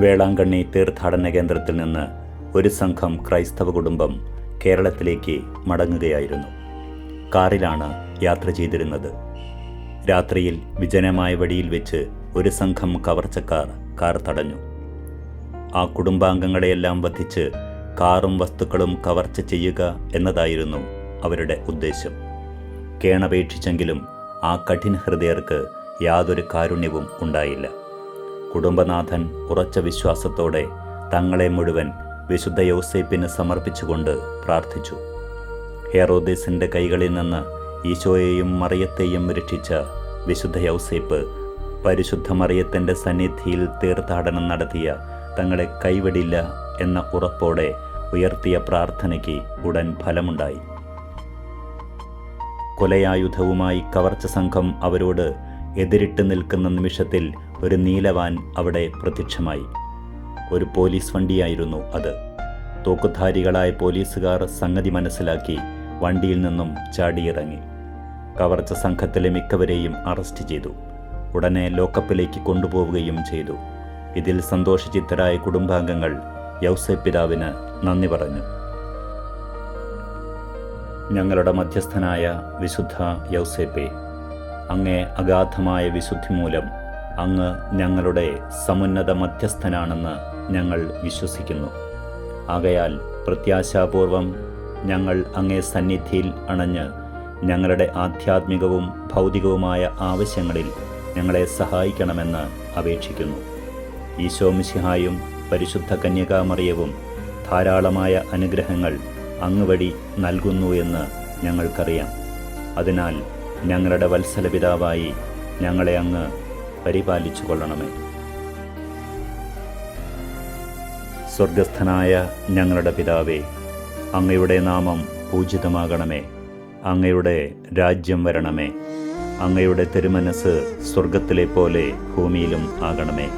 വേളാങ്കണ്ണി തീർത്ഥാടന കേന്ദ്രത്തിൽ നിന്ന് ഒരു സംഘം ക്രൈസ്തവ കുടുംബം കേരളത്തിലേക്ക് മടങ്ങുകയായിരുന്നു. കാറിലാണ് യാത്ര ചെയ്തിരുന്നത്. രാത്രിയിൽ വിജനമായ വഴിയിൽ വെച്ച് ഒരു സംഘം കവർച്ചക്കാർ കാർ തടഞ്ഞു. ആ കുടുംബാംഗങ്ങളെയെല്ലാം വധിച്ച് കാറും വസ്തുക്കളും കവർച്ച ചെയ്യുക എന്നതായിരുന്നു അവരുടെ ഉദ്ദേശം. കേണപേക്ഷിച്ചെങ്കിലും ആ കഠിന ഹൃദയർക്ക് യാതൊരു കാരുണ്യവും ഉണ്ടായില്ല. കുടുംബനാഥൻ ഉറച്ച വിശ്വാസത്തോടെ തങ്ങളെ മുഴുവൻ വിശുദ്ധ യൗസേപ്പിന് സമർപ്പിച്ചുകൊണ്ട് പ്രാർത്ഥിച്ചു. ഹെറോദേസിന്റെ കൈകളിൽ നിന്ന് ഈശോയെയും മറിയത്തെയും രക്ഷിച്ച വിശുദ്ധ യൗസേപ്പ് പരിശുദ്ധ മറിയത്തിന്റെ സന്നിധിയിൽ തീർത്ഥാടനം നടത്തിയ തങ്ങളെ കൈവിടില്ല എന്ന ഉറപ്പോടെ ഉയർത്തിയ പ്രാർത്ഥനയ്ക്ക് ഉടൻ ഫലമുണ്ടായി. കൊലയായുധവുമായി കവർച്ച സംഘം അവരോട് എതിരിട്ട് നിൽക്കുന്ന നിമിഷത്തിൽ ഒരു നീലവാൻ അവിടെ പ്രത്യക്ഷമായി. ഒരു പോലീസ് വണ്ടിയായിരുന്നു അത്. തോക്കുധാരികളായ പോലീസുകാർ സംഗതി മനസ്സിലാക്കി വണ്ടിയിൽ നിന്നും ചാടിയിറങ്ങി. കവർച്ച സംഘത്തിലെ മിക്കവരെയും അറസ്റ്റ് ചെയ്തു. ഉടനെ ലോക്കപ്പിലേക്ക് കൊണ്ടുപോവുകയും ചെയ്തു. ഇതിൽ സന്തോഷചിത്തരായ കുടുംബാംഗങ്ങൾ യൗസെ പിതാവിന് നന്ദി പറഞ്ഞു. ഞങ്ങളുടെ മധ്യസ്ഥനായ വിശുദ്ധ യൗസേപ്പെ അങ്ങേ അഗാധമായ വിശുദ്ധി മൂലം അങ്ങ് ഞങ്ങളുടെ സമുന്നത മധ്യസ്ഥനാണെന്ന് ഞങ്ങൾ വിശ്വസിക്കുന്നു. ആകയാൽ പ്രത്യാശാപൂർവം ഞങ്ങൾ അങ്ങേ സന്നിധിയിൽ അണഞ്ഞ് ഞങ്ങളുടെ ആധ്യാത്മികവും ഭൗതികവുമായ ആവശ്യങ്ങളിൽ ഞങ്ങളെ സഹായിക്കണമെന്ന് അപേക്ഷിക്കുന്നു. ഈശോ മിശിഹായും പരിശുദ്ധ കന്യകാമറിയവും ധാരാളമായ അനുഗ്രഹങ്ങൾ അങ്ങ് വഴി നൽകുന്നു എന്ന് ഞങ്ങൾക്കറിയാം. അതിനാൽ ഞങ്ങളുടെ വത്സല പിതാവായി ഞങ്ങളെ അങ്ങ് പരിപാലിച്ചു കൊള്ളണമേ സ്വർഗസ്ഥനായ ഞങ്ങളുടെ പിതാവേ അങ്ങയുടെ നാമം പൂജിതമാകണമേ. അങ്ങയുടെ രാജ്യം വരണമേ. അങ്ങയുടെ തിരുമനസ് സ്വർഗത്തിലെ പോലെ ഭൂമിയിലും ആകണമേ.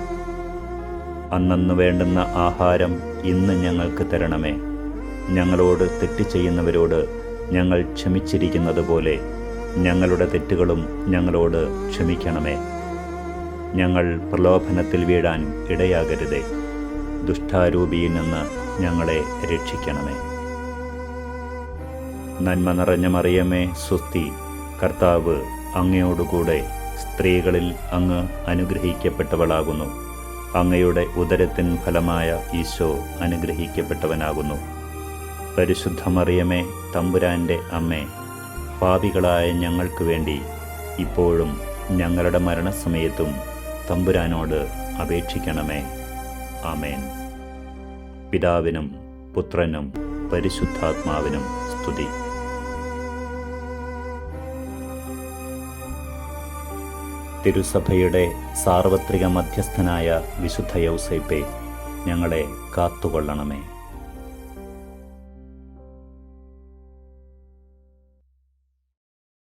അന്നന്ന് വേണ്ടുന്ന ആഹാരം ഇന്ന് ഞങ്ങൾക്ക് തരണമേ. ഞങ്ങളോട് തെറ്റ് ചെയ്യുന്നവരോട് ഞങ്ങൾ ക്ഷമിച്ചിരിക്കുന്നത് പോലെ ഞങ്ങളുടെ തെറ്റുകളും ഞങ്ങളോട് ക്ഷമിക്കണമേ. ഞങ്ങൾ പ്രലോഭനത്തിൽ വീഴാൻ ഇടയാകരുതേ. ദുഷ്ടാരൂപിയിൽ നിന്ന് ഞങ്ങളെ രക്ഷിക്കണമേ. നന്മ നിറഞ്ഞ മറിയമേ സ്വസ്തി കർത്താവ് അങ്ങയോടുകൂടെ സ്ത്രീകളിൽ അങ്ങ് അനുഗ്രഹിക്കപ്പെട്ടവളാകുന്നു. അങ്ങയുടെ ഉദരത്തിൻ ഫലമായ ഈശോ അനുഗ്രഹിക്കപ്പെട്ടവനാകുന്നു. പരിശുദ്ധ മറിയമേ തമ്പുരാന്റെ അമ്മേ പാപികളായ ഞങ്ങൾക്ക് വേണ്ടി ഇപ്പോഴും ഞങ്ങളുടെ മരണസമയത്തും തമ്പുരാനോട് അപേക്ഷിക്കണമേ. ആമേൻ. പിതാവിനും പുത്രനും പരിശുദ്ധാത്മാവിനും സ്തുതി. തിരുസഭയുടെ സാർവത്രിക മധ്യസ്ഥനായ വിശുദ്ധ യൗസൈപ്പെ ഞങ്ങളെ കാത്തുകൊള്ളണമേ.